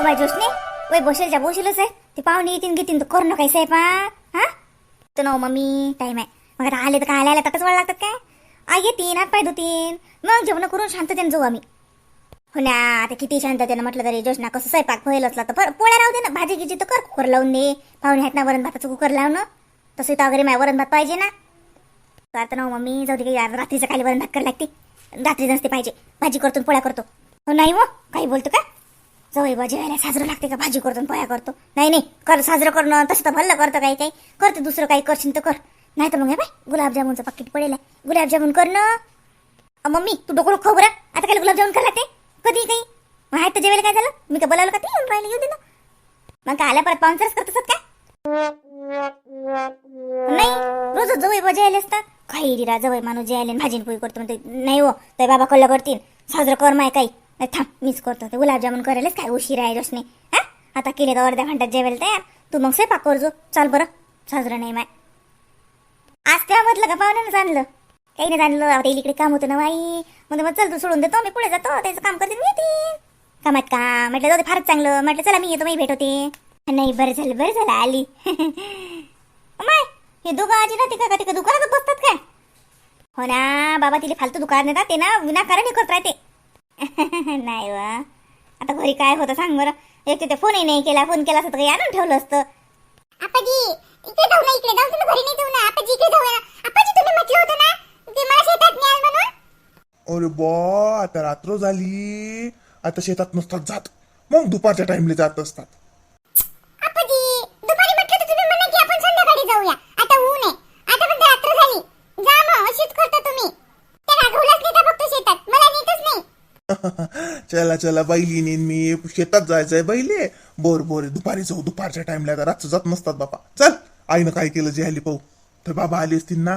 ओ bye जोशने वय बसेलच्या बसेलच आहे. ते पाहुणे येतील घेतील तर करू नका साहेबा हा? तर नो मम्मी टाईम आहे. मग आता आले तर काय आल्या ताटच वळ लागतात काय? आई येतीन हात पाय धुतीन. मग जेवण करून शांततेने जाऊ आम्ही. हो ना आता किती शांततेनं म्हटलं तरी जोशना कसं स्वयंपाक व्हायला असला तर. पोळ्या राहू दे ना भाजी गिजी तर कर कुकर लावून दे. पाहुणे आहेत ना वरण भाताचं कुकर लावणं तसं तर वगैरे माझ्या वरण भात पाहिजे ना. तर आता ना मम्मी जाऊ दे काही रात्रीचं खाली वरण भात करायला लागते. रात्री नसते पाहिजे. भाजी करतो पोळ्या करतो. हो नाही हो काही बोलतो का? जवळ बाजी जेवायला साजरं लागते का? भाजी करतो पोया करतो. नाही नाही. कर साजरं करणं तसं तर भल्लं करतं काही काही. करते दुसरं काही करशील तर कर. नाही तर मग हे बाय गुलाबजामुनचं पाकिट पडेल. आहे गुलाबजामुन करणं मम्मी तू डोकं खबर आता काय गुलाबजामुन करायला ते कधी काही मग तर जेवायला काय झालं? मी काय बोलावलं का ते? येऊन राहिले येऊ दे ना. मग काय आल्या परत पाहुणचारच करत असत काय नाही रोज जवळ बाजी जेवायला असतात. काही दिरा जवळ माणूस जे आले भाजीन पोळी करतो म्हणते नाही हो तर बाबा कल्ला करतील. साजरं कर माय काही. थांब मीच करतो ते. गुलाबजामुन करायलाच काय? उशीर आहे रोशने. हा? आता केले तर अर्ध्या घंट्यात जेवायला तयार? तू मग स्वयंपाक करजो चाल बरं. साजरं नाही माय. आज तेव्हा म्हटलं का पाहुण्यानं आणलं? काही नाही आणलं आता इकडे काम होतं ना बाई. म्हणजे मग चल तू सोडून देतो. मी पुढे जातो. त्याचं काम करते मी येते. कामात का? म्हटलं जाऊ ते फारच चांगलं. म्हटलं चला मी येतो मी भेट होते नाही बरं झालं बरं झालं आली. माय हे दोघं आजी ना ते का तिकडे दुकानात बसतात काय? हो ना बाबा तिला फालतू दुकान देतात. ते ना विनाकारण हे करत राहते. नाही वा. आता घरी काय होतं सांग बरं. एक ते फोनही नाही केला फोन केला असता तर काही आणून ठेवलं असतं. आपाजी इकडे जाऊ ना इकडे जाऊ. तुम्ही घरी नाही जाऊ ना. आपाजी इकडे जाऊ ना. आपाजी तुम्ही म्हटलं होतं ना ते मला शेतात न्याल म्हणून? अरे बा आता रात्र झाली. आता शेतात नसतात जात. मग दुपारच्या टाइमला जात असतात आपाजी दुपारी म्हटलं तर तुम्ही म्हणा की आपण संध्याकाळी जाऊया आता ऊन आहे आता पण रात्र झाली जा मग अशीच करता तुम्ही त्या राघवलाच नेता फक्त शेतात मला नेतच नाही चला चला बैली नेन मी शेतात जायचंय. बैले बोर बोर दुपारी जाऊ दुपारच्या टाइमला आता रातचं जात नसतात बाबा चल आईनं काय केलं जे आली पाहू. तर बाबा आले असतील ना?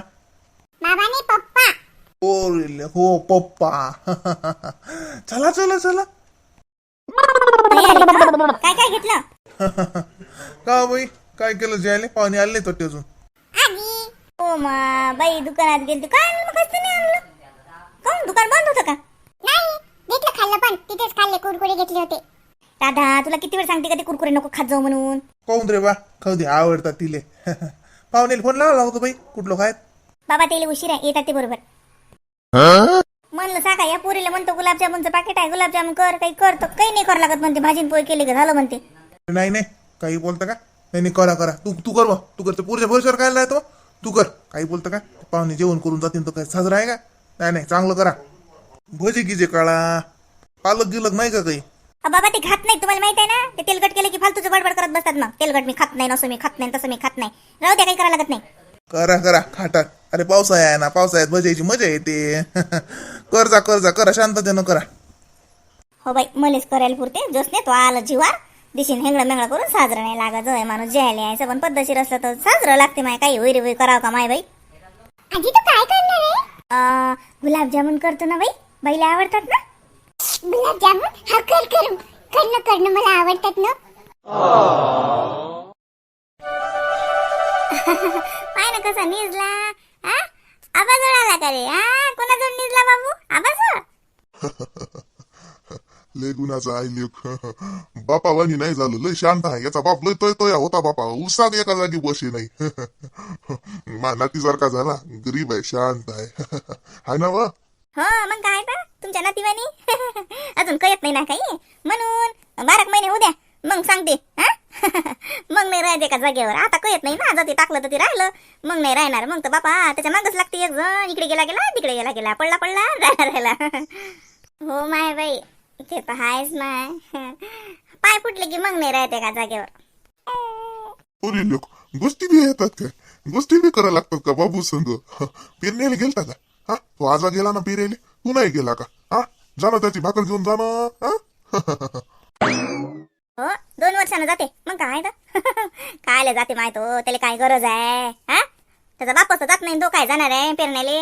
ओ हो पप्पा. चला चला चला. काय काय घेतलं? का बाई? काय केलं जे आले? पाहुणे आले तर अजून. हो मा बाई दुकानात गेली काय आणलं? मग कसं नाही आणलं? काऊन दुकान बंद होतं का? खाल्लं पण तिथेच खाल्ले कुरकुरे घेतले होते. दादा तुला किती वेळ सांगते का ते कुरकुरे नको खात जाऊ म्हणून? काऊन रे बा खाऊ दे आवडतात तिले. पाहुणे फोन लावा लागतो बाई कुठलं काय बाबा त्याला उशीर आहे येतात ते बरोबर. म्हणलं सांगा या पोरीला म्हणतो गुलाबजामुनचं पाकिट आहे गुलाबजामुन कर काही कर तर काही नाही कर लागत म्हणते भाजीन पोळी केली का झालं म्हणते. नाही नाही काही बोलतं का? नाही नाही करा करा. तू तू कर बा तू करते पुढच्या भरोश्यावर काय राहतो तू कर काही बोलतं का? पाहुणे जेवण करून जातील तर काय साजरा आहे का? नाही नाही चांगलं करा. भजी गिजे काळा. पालक गिलक नाही का काही? अ, बाबा ते खात नाही तुम्हाला माहीत आहे ना? ते तेलकट केलं की फालतूचं बडबड करत बसतात मग. तेलकट मी खात नाही नसं मी खात नाही तसं मी खात नाही. राहू द्या काही करायला लागत नाही. करा करा खाटात अरे पावसाळा आहे ना पावसाळ्यात भजायची मजा येते. कर जा कर जा करा शांततेनं करा. हो बाई मलेच करायला पुरते. जोस नाही तो आलं जीवार. दिशीन हेंगळं मेंगळं करून साजरं नाही लागत. जवळ माणूस जेवायला यायचं पण पद्धतशीर असलं तर साजरं लागते माय. काही वैरी वै करावं का माय बाई? आजी तू काय करणार आहे? अ, गुलाबजामुन करतो ना बाई. बाईला आवडतात ना? गुलाबजामुन हा कर करू. करणं करणं मला आवडतात ना. पाय ना कसा निजला हा? आवाज आला का रे? हा? कोणाजवळ निजला बाबू? आवाज लय गुन्ह्याचा आहे लेख. बापा वाणी नाही झालं लय शांत आहे. याचा बाप लय तोय तोया होता बापा. उसात एका जागी बसे नाही. मानाती सारखा झाला. गरीब आहे शांत आहे. हाय ना वा? हो मग काय तर. तुमच्या नातीवानी. अजून कळत नाही ना काही. म्हणून बारा महिने उद्या मग सांगते हा? मग नाही राहते का जागेवर. आता कळत नाही ना जर टाकलं तर ते राहिलं. मग नाही राहणार. मग तर बापा त्याच्या मागच लागते एक जण. इकडे गेला गेला तिकडे गेला गेला. पडला पडला राहिला राहिला. हो माय बाई. ते तर आहेच माय. पाय फुटले की मग नाही राहते का जागेवर. अरे लोक गोष्टी बी येतात का गोष्टी बी करा लागतात का बाबू संग? फिरण्याला गेलता का? हा तो आजा गेला ना पेरेले तू नाही गेला का? हा? जाणं त्याची भाकर घेऊन जाणं हा? हो दोन वर्षानं जाते. मग काय तर कायले जाते माहीत हो त्याला काय गरज आहे? हा? त्याचा बापच तर जात नाही तो काय जाणार आहे पेरण्याले?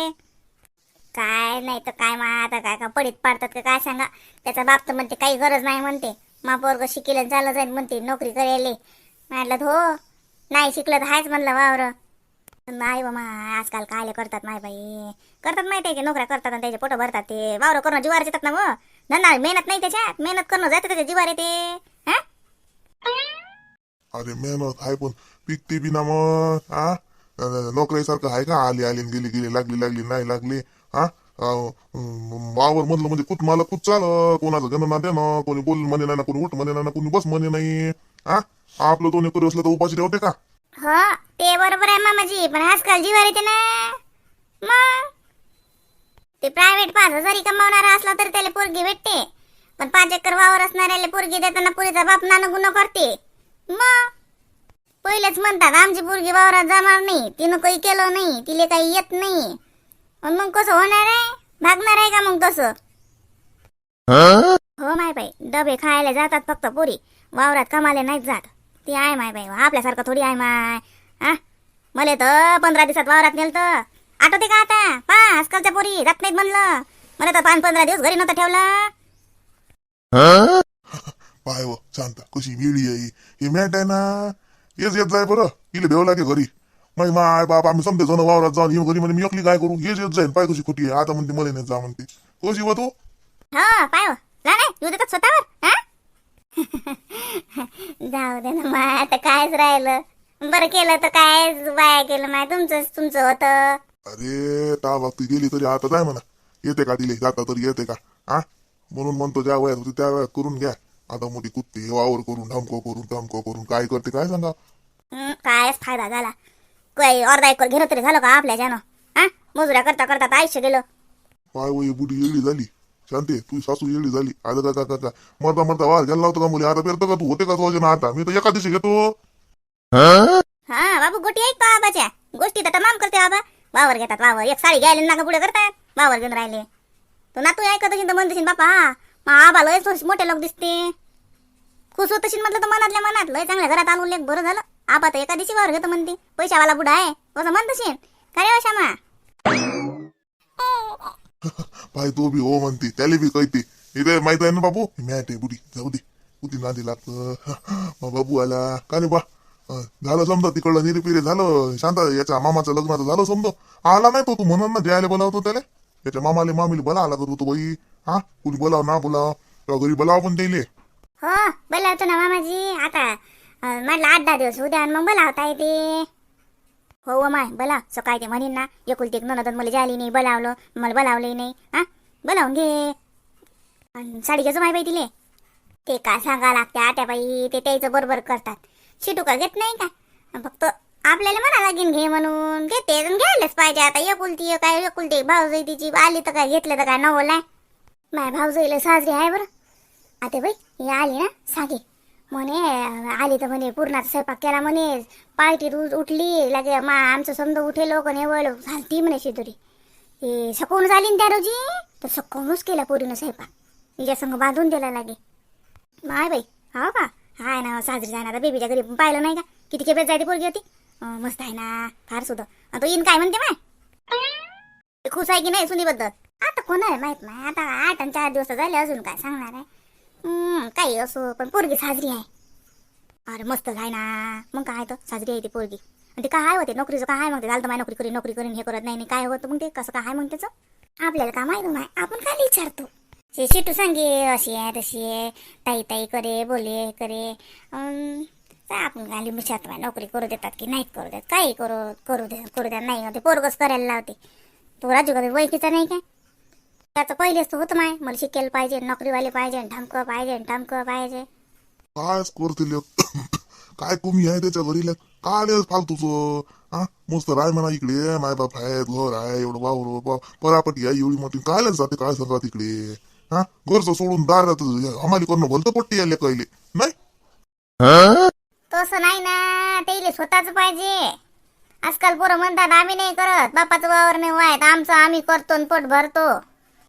काय नाही तर काय मा आता काय का पडीत पाडतात का काय सांगा? त्याचा बाप तर म्हणते काही गरज नाही म्हणते. मा पोरग शिकेल झालं जाईल म्हणते नोकरी करायले म्हटलं हो नाही शिकलं तर हायच म्हणलं वावर. नाही बाबा आजकाल काय करतात नाही बाई. करतात माहिती आहे की नोकऱ्या करतात आणि त्याचे पोटं भरतात ते. वावर करणं जिवार येतात ना मग. धंदा मेहनत नाही त्याच्यात. मेहनत करणं जाते त्याच्या जिवार येते. हा? अरे मेहनत आहे पण पिकते बी ना मग हा? नोकरीसारखं आहे का? आली आली गेली गेली लागली लागली नाही लागली हा? वावर मधलं म्हणजे कुठ मला कुठ चाल कोणाचं गण ना देणं कोणी बोल म्हणे नाही ना कोणी उठ म्हणे नाही ना कोणी बस म्हणे नाही हा? आपलं दोन्ही करू असलं तर उपाशी ठेवते का? हो ते बरोबर आहे मामाजी पण आजकाल जीवार येते ना. मग? ते प्रायव्हेट पाच हजारी कमावणारा असला तर त्याला पोरगी भेटते. पण पाच एकर वावर असणाऱ्याला पोरगी देताना पुरीचा बाप नानं गुन्हा करते. मग? पहिलेच म्हणतात आमची पोरगी वावरात जाणार नाही तिनं काही केलं नाही तिला काही येत नाही. मग कसं होणार आहे? भागणार आहे का मग तसं हो? माय बाई डबे खायला जातात फक्त पोरी वावरात कमाले नाहीत जात. ती आहे माय बाई आपल्यासारखं थोडी आहे माय. हा मला तर पंधरा दिवसात वावरात नेलं तर आठवते का आता? पा आजकालच्या पोरी जात नाहीत म्हणलं. मला तर पाच पंधरा दिवस घरी नव्हतं ठेवलं. पाय व शांत कशी वेळी आहे. हे मॅट आहे ना हेच येत जाय बरं. इले भेव लागे घरी. मग माय बाप आम्ही समजे जण वावरात जाऊन येऊ घरी म्हणजे मी एकली काय करू? हेच येत जाईन. पाय कशी खोटी आहे. आता म्हणते मला नाही जा म्हणते. कशी व तू? हो पाय हो. जा नाही येऊ देतात स्वतःवर. हा जाऊ दे ना माय आता कायच राहिलं? बरं केलं तर काय वाया केलं माय तुमचं तुमचं होतं. अरे ता बाबती गेली तरी आता जाय म्हणा. येते का दिले जाता तरी येते का? हा म्हणून म्हणतो ज्या वयात होती त्या वयात करून घ्या. आता मोठी कुत्ती वावर करून ढमको करून धमको करून काय करते काय सांगा हं, कायच फायदा झाला. काही अर्धा एकर घेणं तरी झालं का आपल्या ज्यानं? हा मजुऱ्या करता करता तर आयुष्य गेलं. पाय वय बुडी येडी झाली. शांती तू सासू येळी झाली. आलं का का का मरता मरता वार गेला होता का मुली? आता पेरतो का तू? होते का तुझ्या आता मी तर एका दिवशी घेतो. हा बाबू गोटी ऐक बाबाच्या गोष्टी तर तमाम करते बाबा. वावर घेतात वावर. एक साडी घ्यायला नाका पुढे करतात वावर घेऊन राहिले. तो नातू ऐकत असेल तर म्हणत बापा मग आबा लय मोठे लोक दिसते. खुश होत असेल म्हटलं तर मनातल्या मनात. लय चांगल्या घरात आणून लेख बरं झालं. आबा तर एका दिवशी वावर घेतो म्हणते. पैशावाला बुडा आहे. असं म्हणत असेल काय रे शामा पाय तो बी हो म्हणते. त्याला बी कळते. इथे माहीत आहे ना बाबू? मॅट आहे बुडी जाऊ दे. कुठे नादी लागतं मग बाबू आला. का रे बा? झालं समजा तिकडलं निरीपिरे झालं. शांत याच्या मामाचं लग्नाचं झालं समजा. आला नाही तो तू म्हणून ना द्यायला बोलावतो त्याला. याच्या मामाले मामीले बोला आला करतो बाई. हा? कुणी बोलाव ना बोलाव? घरी बोलाव पण त्याले. हो बोलावतो ना मामाजी. आता म्हटलं आठ दहा दिवस उद्या मग बोलावता येते. हो व माय बोला सकाळी ते म्हणेन ना एकुलती एक ननदन मला जायली नाही बोलावलं. मला बोलावलंही नाही. हा? बोलावून घे. साडी घ्यायचं माय बाई तिले. ते काय सांगा लागते आट्या बाई ते त्याचं बरोबर करतात. शिटू का घेत नाही का? फक्त आपल्याला म्हणा लागेल घे म्हणून. घेते घ्यायलाच पाहिजे. आता एकुलती काय एकुलती भाऊजाई तिची. आली तर काय घेतलं तर काय नवलाय माय भाऊजाईला साजरी आहे बरं. आता बाई हे आली ना सांगे. म्हणे आली तर म्हणे पूर्णाचा स्वयंपाक केला म्हणे. पार्टी रोज उठली लगे मा आमचं समजा उठे लोक नेवळ झालती म्हणे शिदुरी. ते सकवून झाली ना त्या रोजी? तर सकवूनच केला पोरीनं स्वयंपाक. तिच्या संग बांधून दिला लागे. माय बाई हा का? हाय ना साजरी जाणार बेबीच्या घरी. पाहिलं नाही का? किती खेपेत जायची पोरगी होती? मस्त आहे ना फार सुद्धा तो इन काय म्हणते माय? खुश आहे की नाही सुनीबद्दल? आता कोण आहे माहीत नाही. आता आठ आणि चार दिवस झाले अजून काय सांगणार आहे? काही असो? पण पोरगी साजरी आहे. अरे मस्त आहे ना. मग काय तर? साजरी आहे ती पोरगी. आणि ते काय होते? नोकरीचं काय मग ते झालं तर माय नोकरी करीन नोकरी करीन हे करत नाही काय होतं मग ते? कसं काय मग त्याचं? आपल्याला काय माहिती माय? आपण काय विचारतो शिटू सांगे अशी आहे तशी आहे. ताई ताई करे बोले करे. काय आपण गाली विचारतो माय? नोकरी करू देतात की नाही करू देत? काही करू करू दे करू द्या नाही. ते पोरगच करायला लावते. तो राजू कधी वैकीचा नाही काय? त्याचं पहिलेच तर होतं माय. मला शिकेल पाहिजे नोकरीवाले पाहिजे ढमकं पाहिजे ढमकं पाहिजे. काय करतील काय कमी आहे त्याच्या घरी? काय फालतूच. हा? मस्त राय म्हणा इकडे माय बाप आहे घर आहे एवढं वावर परापटी आहे एवढी मोठी. काय जाते काय सांगा तिकडे हा? घरचं सोडून दारात हमाली करणं भलतं पट्टी आले कळले. नाही? तसं नाही ना. ते स्वतःच पाहिजे. आजकाल पोरं म्हणतात आम्ही नाही करत. बापाचं वावर नाही वायत आमचं आम्ही करतो पोट भरतो.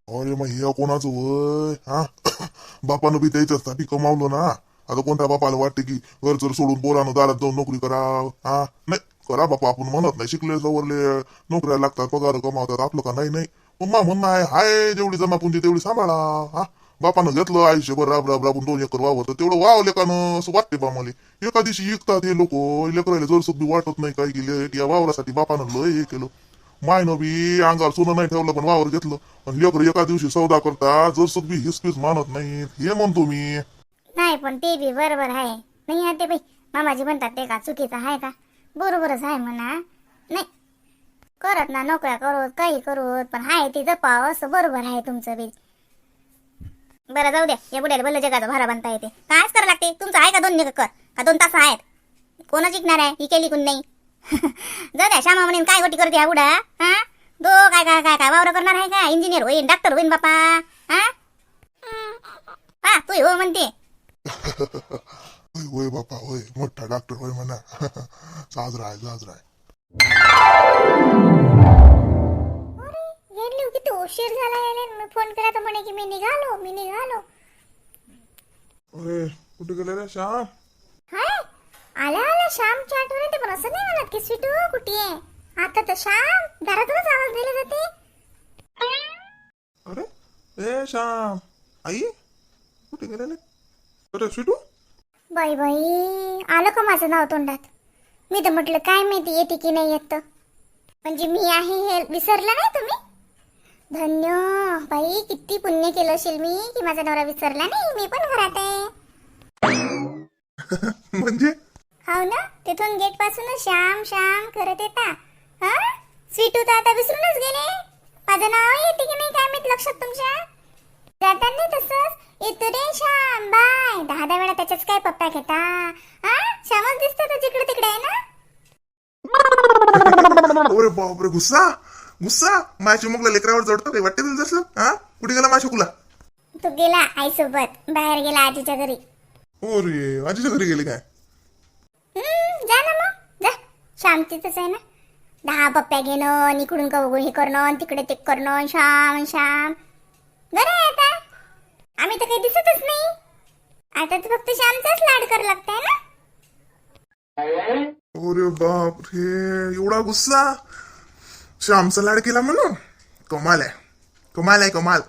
अरे मग हे कोणाचं वय? हा? बापानं बी त्याच्यासाठी कमावलं ना. आता कोणत्या बापाला वाटते की घर जर सोडून पोरानं दारात जाऊन नोकरी करा हा? नाही करा बापा आपण म्हणत नाही. शिकले सवरले नोकऱ्या लागतात पगार कमावतात. आपलं का नाही नाही? पण म्हणणं आहे हाय जेवढी जमा पुंजी तेवढी सांभाळा. हा? बापानं घेतलं आयुष्यभर राब राब राबून दोन एकर वावर. तर तेवढं वाव लेकानं असं वाटते बा मला. एका दिवशी विकतात हे लोक. लेकरायला जर सुद्धा वाटत नाही काय गेले या वावरासाठी बापानं लय हे केलं. माय बी अंगावर सोनं नाही ठेवलं पण वावर घेतलं. पण लेकर एका दिवशी सौदा करता जर बी हिसपीस मानत नाही हे म्हणतो मी. नाही पण ते बी बरोबर आहे. नाही आहे ते बाई मामाजी म्हणतात ते का चुकीचं आहे का? बरोबरच आहे म्हणा. नाही करत ना नोकऱ्या करोत काही करोत पण आहे ते जपाव असं बरोबर आहे तुमचं बी. बरं जाऊ द्या. या बुड्याला भलं जगाचा भारा बांधता येते. कायच करा लागते? तुमचं आहे का दोन निघ कर का दोन तास आहेत? कोण जिंकणार आहे? ही केली कोण नाही. जाऊ श्यामा म्हणेन काय गोटी करते हा बुडा हा? दो काय काय काय काय वावर करणार आहे का इंजिनियर होईन डॉक्टर होईन बापा. हा? हा तू हो म्हणते. होय होय बापा होय. मोठा डॉक्टर होय म्हणा. साजरा आहे साजरा आहे गेली किती उशीर झाला यायला मी फोन केला तर म्हणे की मी निघालो मी निघालो. अरे कुठे गेले रे श्याम? हाय? आला आला श्यामच्या आठवण येते पण असं नाही म्हणत की स्वीटू कुठे आहे? आता तर श्याम घरातूनच आवाज दिला जाते. अरे ए श्याम आई कुठे गेलेले? अरे स्वीटू? बाई बाई आलं का माझं नाव तोंडात? मी तर म्हटलं काय माहिती येते की नाही येत. म्हणजे मी आहे हे विसरलं नाही तुम्ही? धन्य बाई किती पुण्य केलं असेल मी की माझा नवरा विसरला नाही मी पण घरात आहे. म्हणजे? हो ना? तिथून गेट पासूनच श्याम श्याम करत येता. हा? स्वीटू तर आता विसरूनच गेले. माझं नाव येते की नाही काय माहीत लक्षात तुमच्या? जाताना तसंच. येतो रे श्याम बाय. दहा दहा वेळा त्याच्याच काय पप्पा घेता? हा? श्यामच दिसतो तो जिकडे तिकडे आहे ना? अरे बापरे गुस्सा? गुस्सा? माझ्या चिमुकला लेकरावर जोडतो काही वाटते तुला जसं? हा? कुठे गेला माझ्या कुला तो गेला आईसोबत. बाहेर गेला आजीच्या घरी. हो रे आजीच्या घरी गेले काय? श्याम तिथंच आहे ना? दहा पप्प्या घेणं आणि इकडून क- हे करणं आणि तिकडे ते करणं श्याम श्याम. बरं आहे आता. आम्ही तर काही दिसतच नाही. आता तर फक्त श्यामचाच लाड करावं लागतंय ना? अरे बाप रे एवढा गुस्सा. श्यामचा लाड केला म्हणून? कमाल आहे. कमाल आहे कमाल.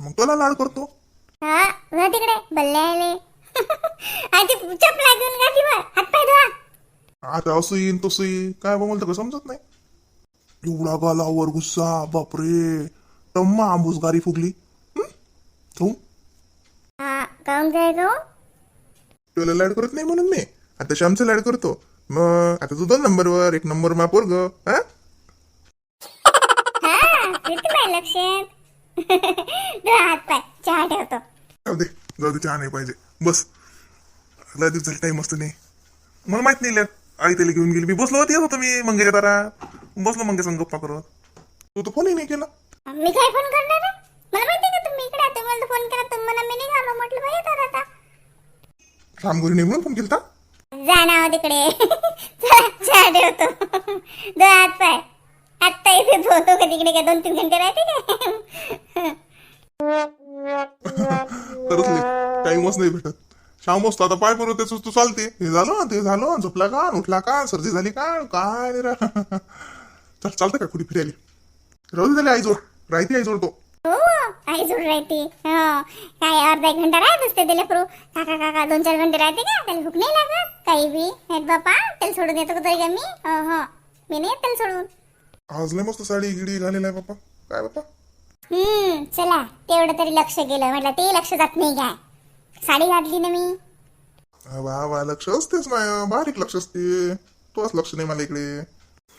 मग तुला लाड करतो. हा तिकडे बल्ले आले. आधी चपला घेऊन गाठीवर. हातपाय धुवा. आता असं येईन तसं येईन. काय बोलतं का समजत नाही. एवढा गालावर गुस्सा बापरे. टम्मा आंबूस गारी फुगली. काय गो तुला लाड करत नाही म्हणून मी. आता श्यामचा लाड करतो. मग आता तू दोन नंबरवर एक नंबर मा पोरग. हा? किती पाय लक्षात. धुवा हातपाय चहा ठेवतो. जाऊ दे जाऊ दे चहा नाही पाहिजे. बस. लय दिवस झाले टाइम असतो नाही. मला माहीत नाही लय. आई त्याला घेऊन गेली. मी बसलो होती होतो मी मंगेच्या तारा बसलो मंगे संग गप्पा करत तू तर फोनही नाही केला. मी काय फोन करणार आहे? मला माहिती का तुम्ही इकडे. तुम्ही मला फोन केला तुम्ही मला मी निघालो म्हटलं बाई येतात आता. राम घरी नाही म्हणून फोन केला जा ना हो तिकडे. चला चहा ठेवतो. दो हात पाय. आत्ता इथे धुतो का तिकडे का? दोन तीन घंटे राहते का? खरंच टाइमच नाही भेटत. शाम असतो आता पाय करू त्याच तू चालते. हे झालं ते झालं झोपला का उठला का सर्दी झाली का काय रे. चल चालतं का कुठे फिरायला? राहू दे त्याला आई जोड. राहते आई जोड तो. हो आई जोड राहते. हो. काय अर्धा एक घंटा राहत असते त्याला प्रो काका काका दोन चार घंटे राहते का? त्याला भूक नाही लागत. काही बी. हेट बापा त्याला सोडून येतो तरी का मी? हो हो. मी नाही येत त्याला सोडून. आज लय मस्त साडी गिडी घालेला आहे बाप्पा काय बाप्पा हम्म चला. तेवढं तरी लक्ष गेलं. म्हटलं ते लक्ष जात नाही काय. साडी घातली ना मी. वा वा लक्ष असतेच ना बारीक लक्ष असते. तोच लक्ष नाही मला इकडे.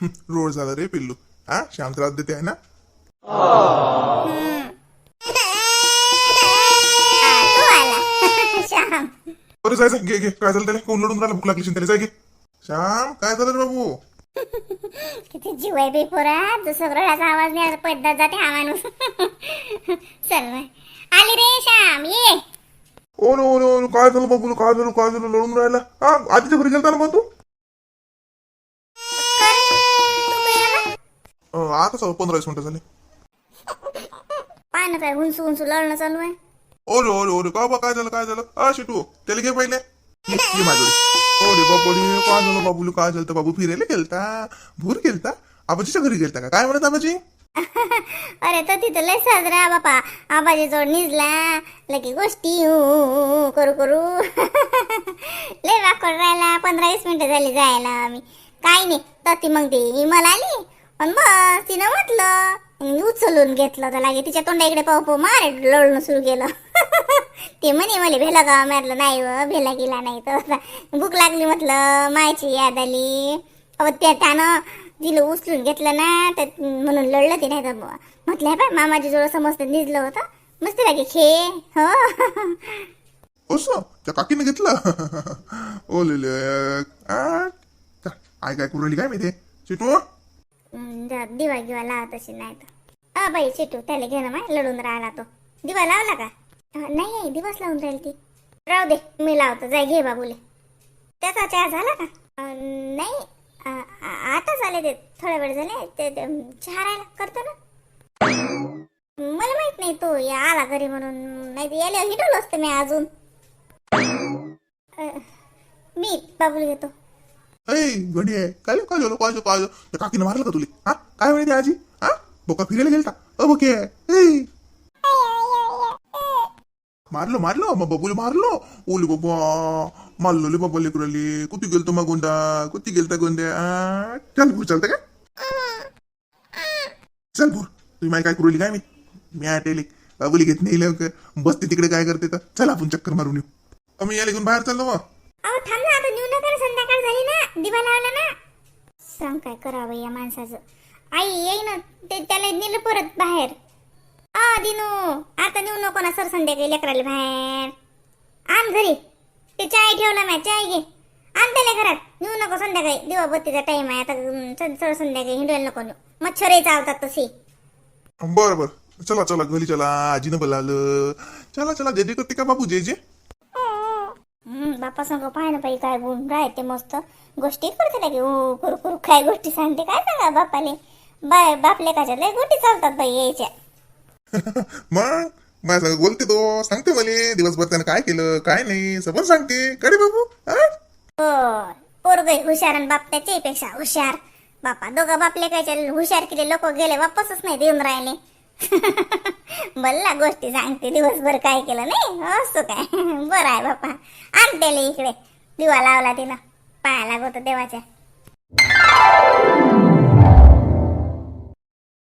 रोड झाला रे पिल्लू. हा श्याम त्रास देते आहे ना? श्याम. बरं जायचं घे घे. काय झालं त्याला? कोण लढून राहिला? भूक लागली त्याला. जाय घे. श्याम काय झालं रे बाबू? किती जीव आहे बे पोरा. जसं रडाचा आवाज नाही. आता पडदा जाते माणूस. चल बाय. आली रे श्याम. ये. Oh no oh no no, काय झालं बाबू काय झालं काय झालं लढून राहिला? हा आधीच्या घरी गेलता ना मग तू? अं, आता चालू पंधरा वीस मिनिटं झाले. पाहा ना काय हुंसू हुंसू लढणं चालू आहे. ओरे ओरे ओरे का बा काय झालं काय झालं? हा शिटू त्याला घे पहिले. ये ये माझ्याकडे. ओरे बाबडी काय झालं बाबूला काय झालं? तर बाबू फिरायला गेलता भूर गेलता. आबाजीच्या घरी गेलता का? काय म्हणत आबाजी? अरे तो तिथं लय साजरा बापा. आबाजी जोड निजला लगे गोष्टी करू करू. लय वाकड राहिला पंधरा वीस मिनिटं झाली जायला आम्ही. काही नाही तर ती मग ती मला आली. पण बस तिनं म्हटलं उचलून घेतलं तर लागे तिच्या तोंडा इकडे पाहू पाहू मार लोळणं सुरू केलं. ते म्हणे मला भेला गावा मारलं नाही व भेला गेला नाही तर. भूक लागली म्हटलं मायची याद आली. अहो त्या त्यानं तिला उचलून घेतलं ना तर म्हणून लढलं ते नाही तर. म्हटलं पाय मामाची जोड समजत निजलं होतं. मस्त लागे खे हो. असं? त्या काकीने घेतलं? ओले आय काय करू राहिली काय माहिती? चिटू? दिवा गिवा लावा तशी नाही तर. अ बाई चिटू त्याला घे ना माय लढून राहिला तो. दिवा लावला का? नाही दिवस लावून राहील ती. राहू दे मी लावतो. जाय घे बाबूले. त्याचा चहा झाला का? नाही. आताच आले ते थोडा वेळ झाले. ते चहा राहायला करतो ना. मला माहीत नाही तो या आला घरी म्हणून. नाही तर याला हिटवलं असतं मी अजून. मी बाबूल घेतो. ऐ गडी आहे काय काय झालं? काय झालं काय झालं त्या काकीनं मारलं का तुला? हा? काय म्हणते आजी? हा? बोका फिरायला गेलता? अ बोके. ऐ. मारलो मारलो मग बबूल मारलो. ओली बाबा मारलो ले बाबा लेकराले कुठे गेलतो मग गोंडा? कुठे गेलता गोंड्या चल भूर चालतं का? चल भूर तुम्ही माय काय करू काय मी? मी आटेले. बाबुली घेत नाही लवकर. बसते तिकडे काय करते तर? चल आपण चक्कर मारून येऊ. मी याला घेऊन बाहेर चाललो मग थांब ना आता नेऊ नका ना, संध्याकाळ झाली ना. दिवा लावला ना. सांग काय करावं या माणसाचं? आई येई ना. ते त्याला नेलं परत बाहेर. आ दिनू आता नेऊ नको ना सर संध्याकाळी लेकराला बाहेर. आण घरी. ते चाय ठेवला नाही चाय घे. आण त्याला घरात. नेऊ नको संध्याकाळी. दिवा बत्तीचा टाइम आहे. आता अं, सर संध्याकाळी हिंडवायला नको नेऊ. मच्छरही चावतात तसे. बर बर. चला चला घरी चला. आजीनं बोलावलं. चला चला जे जे करते का बाबू जे जे बापा सांग पाय ना बाई काय गुण राहते मस्त. गोष्टी करते लागे ओ कुरु कुरु. काय गोष्टी सांगते काय सांगा बापाले बाय बापले काच्या लय गोष्टी चालतात बाई यायच्या. मग माझ्या संग बोलते तो सांगते मला दिवसभर त्यानं काय केलं काय नाही सबन सांगते. कडे बाबू? हा? हो पोरग हुशार आणि बाप त्याच्यापेक्षा हुशार. बापा दोघं बापले कायच्या हुशार केले लोक गेले वापसच नाही देऊन राहिले. बल्ला गोष्टी सांगते दिवसभर काय केलं नाही? असं काय? बरं आहे बापा. आणतेले इकडे. दिवा लावला तिनं. पाया लागतो देवाच्या.